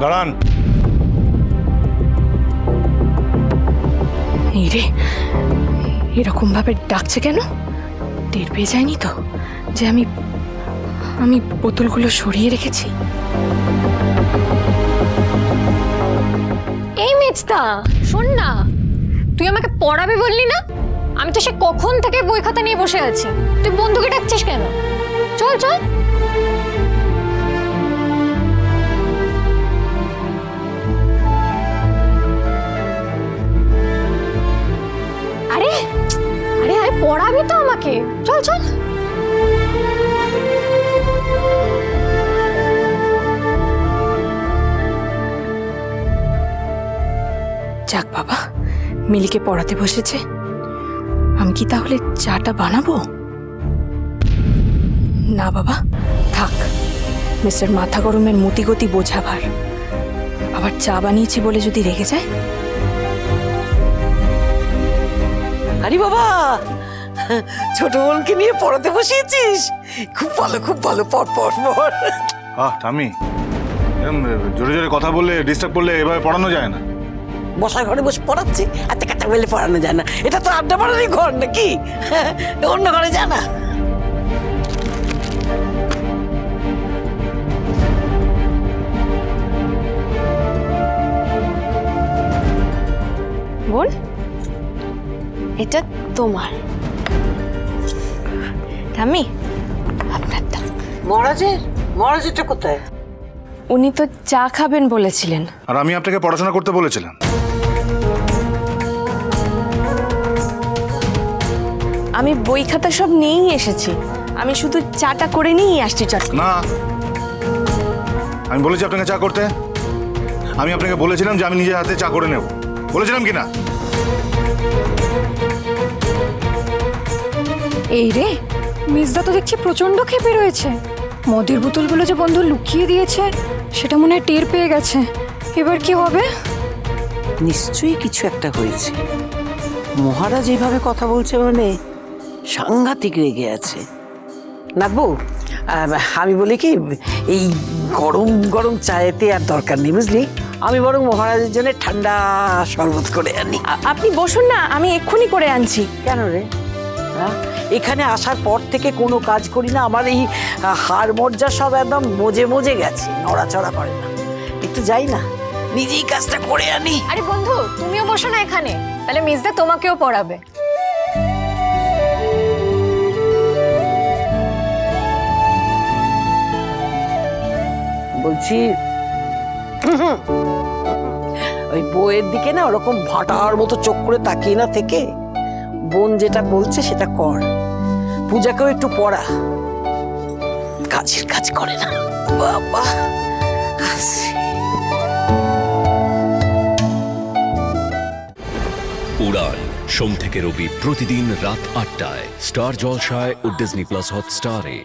দাঁড়ান। এই রে এরকম ভাবে ডাকছে কেন? টের পেয়ে যায়নি তো যে আমি আমি বোতলগুলো সরিয়ে রেখেছি। এই মেজদা শোন না তুই আমাকে পড়াবে বললি না? আমি তো সে কখন থেকে বই খাতা নিয়ে বসে আছি। তুই বন্ধুকে ডাকছিস কেন? চল চল। পড়াবি তো আমাকে। চল চল। যাক বাবা, মিলিকে পড়াতে বসেছে। আমি কি তাহলে চাটা বানাবো? না বাবা, থাক। মিস্টার মাথা গরমের মতিগতি বোঝাবার। আবার চা বানিয়েছি বলে যদি রেগে যায়? আরে বাবা ছোট বোনকে নিয়ে পড়াতে বসিয়েছিস? খুব ভালো খুব ভালো পড় পড় পড়। আহ টামি এরম জোরে জোরে কথা বললে ডিস্টার্ব করলে এভাবে পড়ানো যায় না। বসার ঘরে বসে পড়াচ্ছি এত কাটা বলে পড়ানো যায় না। এটা তো আড্ডা পড়ারই ঘর নাকি? অন্য ঘরে যা না। বোন এটা তোমার। আমি আপনারটা মহারাজের মহারাজেরটা কোথায়? উনি তো চা খাবেন বলেছিলেন। আর আমি আপনাকে পড়াশোনা করতে বলেছিলাম। আমি বই খাতা সব নিয়েই এসেছি। আমি শুধু চাটা করে নিয়েই আসছি চট। না। আমি বলেছি আপনাকে চা করতে। আমি আপনাকে বলেছিলাম যে আমি নিজের হাতে চা করে নেব। বলেছিলাম কি না এই রে মিসদা তো দেখছি প্রচণ্ড ক্ষেপে রয়েছে। মদের বোতলগুলো যে বন্ধু লুকিয়ে দিয়েছে সেটা মনে হয় টের পেয়ে গেছে। এবার কি হবে? নিশ্চয়ই কিছু একটা হয়েছে। মহারাজ এইভাবে কথা বলছে মানে সাংঘাতিক রেগে আছে। নাকবু আমি বলি কি এই গরম গরম চায়েতে আর দরকার নেই বুঝলি? আমি বরং মহারাজের জন্য ঠান্ডা শরবত করে আনি। আপনি বসুন না আমি এক্ষুনি করে আনছি। কেন রে? এখানে আসার পর থেকে কোনো কাজ করি না আমার এই হাড় মজ্জা সব একদম মজে মজে গেছে নড়াচড়া করে না একটু যাই না নিজেই কাজটা করে আনি আরে বন্ধু তুমিও বসো না এখানে তাহলে মিসদা তোমাকেও পড়াবে বলছি ওই বইয়ের দিকে না ওরকম ভাটার মতো চোখ করে তাকিয়ে না থেকে বোন যেটা বলছে সেটা কর। পূজাকেও একটু পড়া। কাজের কাজ করে না। বাবা। উড়ান, সোম থেকে রবি প্রতিদিন রাত আটটায়। স্টার জলসায় ও ডিজনি প্লাস হটস্টারে।